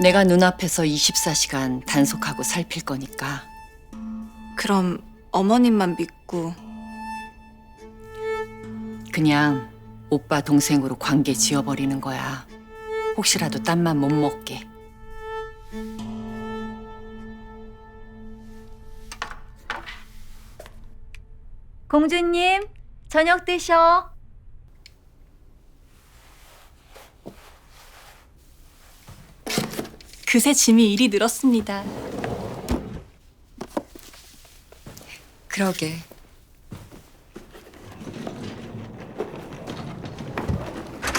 내가 눈앞에서 24시간 단속하고 살필 거니까 그럼 어머님만 믿고 그냥 오빠 동생으로 관계 지어버리는 거야. 혹시라도 딴맘 못 먹게. 공주님, 저녁 드셔. 그새 짐이 일이 늘었습니다. 그러게.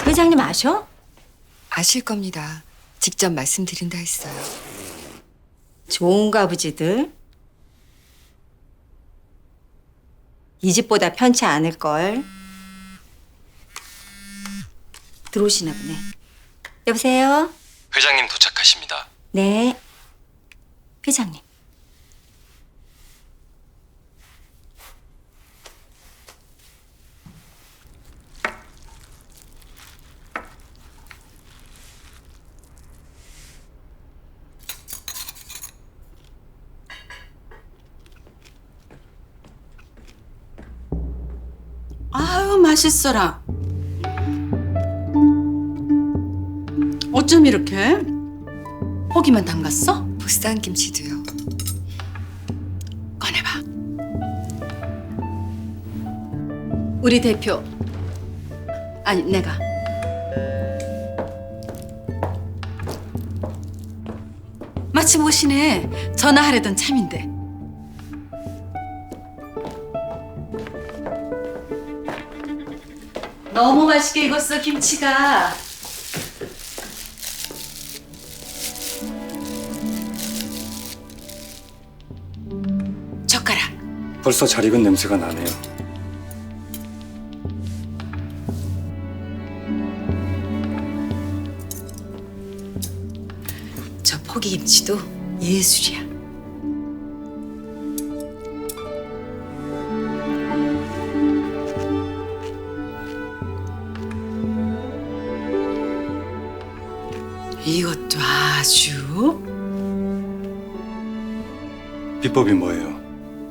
회장님 아셔? 아실 겁니다. 직접 말씀드린다 했어요. 좋은가 보지들. 이 집보다 편치 않을 걸. 들어오시나 보네. 여보세요? 회장님 도착하십니다. 네. 회장님. 아유 맛있어라. 어쩜 이렇게? 고기만 담갔어? 보쌈 김치도요. 꺼내봐. 우리 대표. 아니 내가. 마침 오시네. 전화하려던 참인데. 너무 맛있게 익었어 김치가. 벌써 잘 익은 냄새가 나네요. 저 포기 김치도 예술이야. 이것도 아주 비법이 뭐예요?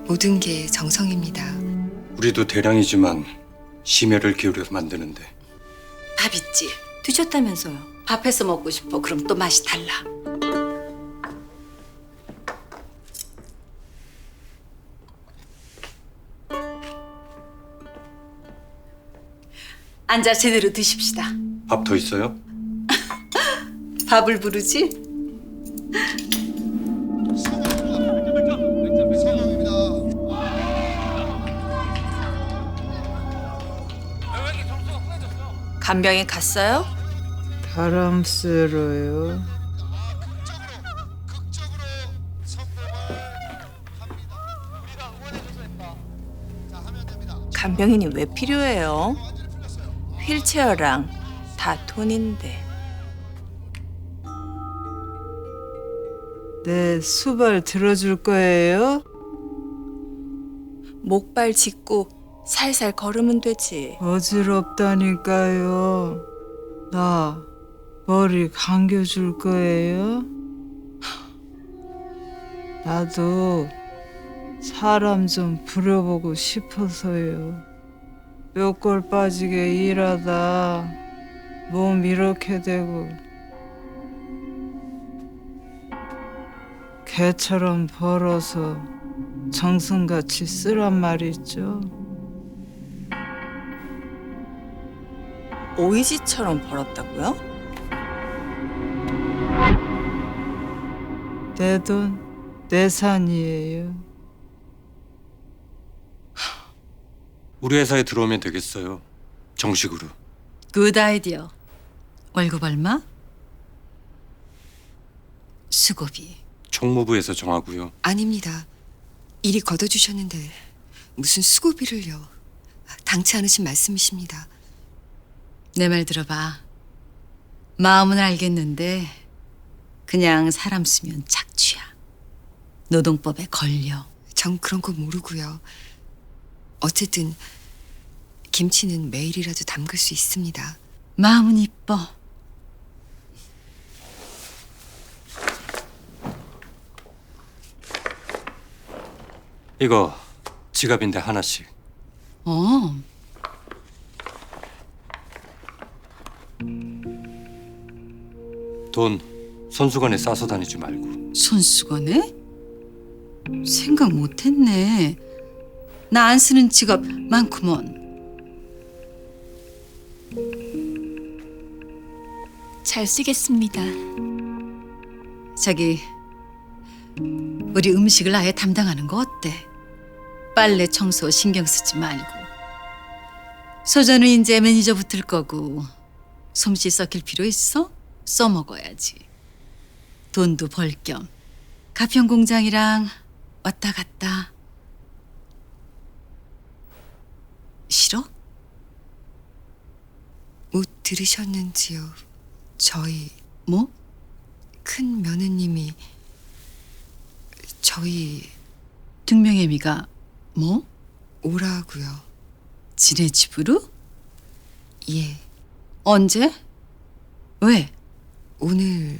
모든 게 정성입니다. 우리도 대량이지만 심혈을 기울여서 만드는데 밥 있지. 드셨다면서요. 밥해서 먹고 싶어. 그럼 또 맛이 달라. 앉아 제대로 드십시다. 밥 더 있어요? 밥을 부르지? 간병인 갔어요? 바람스러요. 간병인이 왜 필요해요? 휠체어랑 다 돈인데. 내 수발 들어줄 거예요? 목발 짚고 살살 걸으면 되지. 어지럽다니까요. 나 머리 감겨줄 거예요? 나도 사람 좀 부려보고 싶어서요. 몇 골 빠지게 일하다 몸 이렇게 되고 개처럼 벌어서 정성같이 쓰란 말이죠. 오이지처럼 벌었다고요? 내 돈, 내 산이에요. 우리 회사에 들어오면 되겠어요. 정식으로. 굿 아이디어. 월급 얼마? 수고비. 총무부에서 정하고요. 아닙니다. 일이 걷어주셨는데 무슨 수고비를요. 당치 않으신 말씀이십니다. 내 말 들어봐. 마음은 알겠는데 그냥 사람 쓰면 착취야. 노동법에 걸려. 전 그런 거 모르고요. 어쨌든 김치는 매일이라도 담글 수 있습니다. 마음은 이뻐. 이거 지갑인데 하나씩. 어, 돈 손수건에 싸서 다니지 말고. 손수건에? 생각 못했네. 나 안 쓰는 지갑 많구먼. 잘 쓰겠습니다. 저기 우리 음식을 아예 담당하는 거 어때? 빨래 청소 신경 쓰지 말고 소저는 이제 매니저 붙을 거고 솜씨 썩힐 필요 있어? 써먹어야지 돈도 벌 겸 가평 공장이랑 왔다 갔다 싫어? 못 들으셨는지요? 저희 뭐? 큰 며느님이 저희 등명애미가 뭐? 오라고요. 지네 집으로? 예, 언제? 왜? 오늘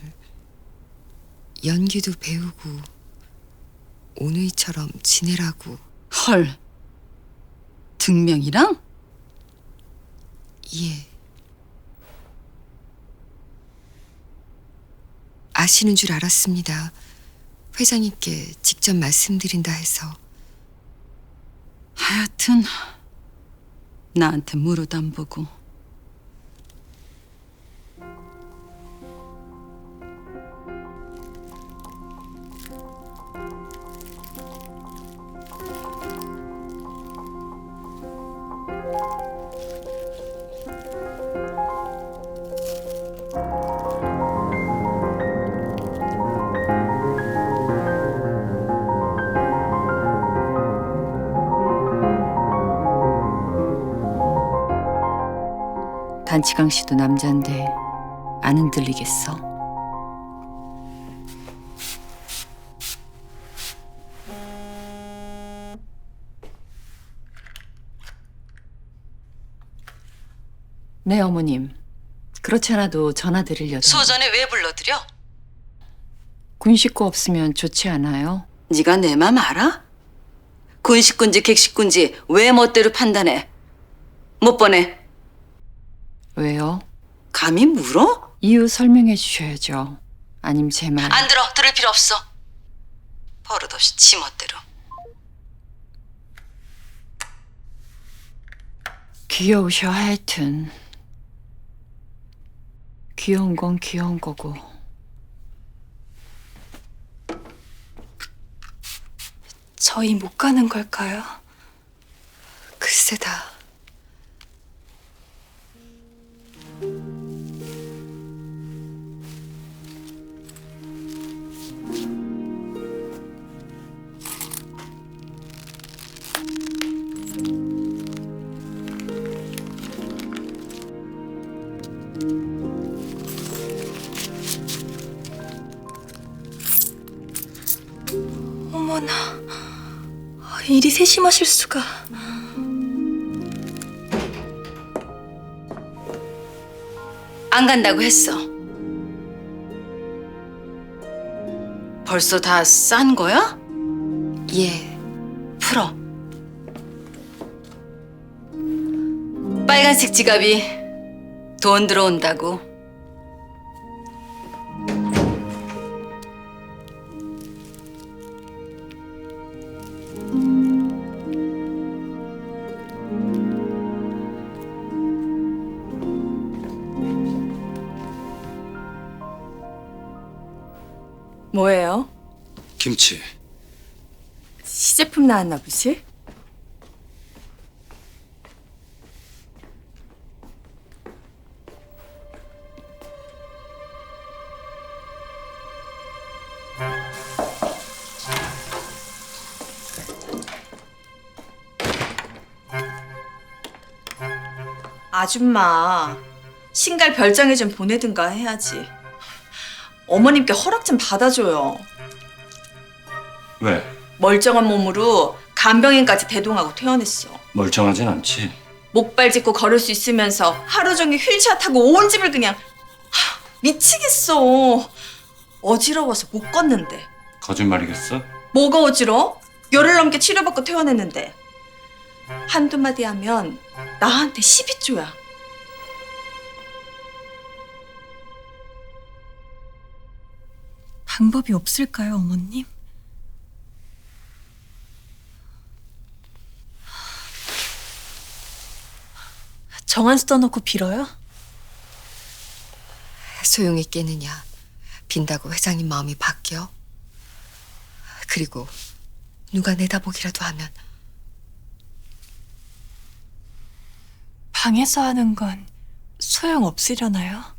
연기도 배우고 오늘처럼 지내라고. 헐 등명이랑? 예. 아시는 줄 알았습니다. 회장님께 직접 말씀드린다 해서 하여튼 나한테 물어도 안 보고 단치강 씨도 남잔데 안 흔들리겠어? 네 어머님. 그렇지 않아도 전화 드리려고. 소전에 왜 불러들여? 군 식구 없으면 좋지 않아요? 네가 내 맘 알아? 군식군지 객식군지 왜 멋대로 판단해? 못 보내. 왜요? 감히 물어? 이유 설명해 주셔야죠. 아님 제 말. 안 들어. 들을 필요 없어. 버릇없이 지 멋대로. 귀여우셔 하여튼. 귀여운 건 귀여운 거고. 저희 못 가는 걸까요? 글쎄다. 어머나, 일이 세심하실 수가. 안 간다고 했어. 벌써 다 싼 거야? 예, 풀어. 빨간색 지갑이 돈 들어온다고. 뭐예요? 김치. 시제품 나왔나 보지? 아줌마, 신갈 별장에 좀 보내든가 해야지. 어머님께 허락 좀 받아줘요. 왜? 멀쩡한 몸으로 간병인까지 대동하고 퇴원했어. 멀쩡하진 않지. 목발 짚고 걸을 수 있으면서 하루 종일 휠체어 타고 온 집을 그냥 하, 미치겠어. 어지러워서 못 걷는데. 거짓말이겠어? 뭐가 어지러? 열흘 넘게 치료받고 퇴원했는데 한두 마디 하면 나한테 12조야. 방법이 없을까요, 어머님? 정한 써놓고 빌어요? 소용이 있겠느냐. 빈다고 회장님 마음이 바뀌어? 그리고 누가 내다보기라도 하면 방에서 하는 건 소용 없으려나요?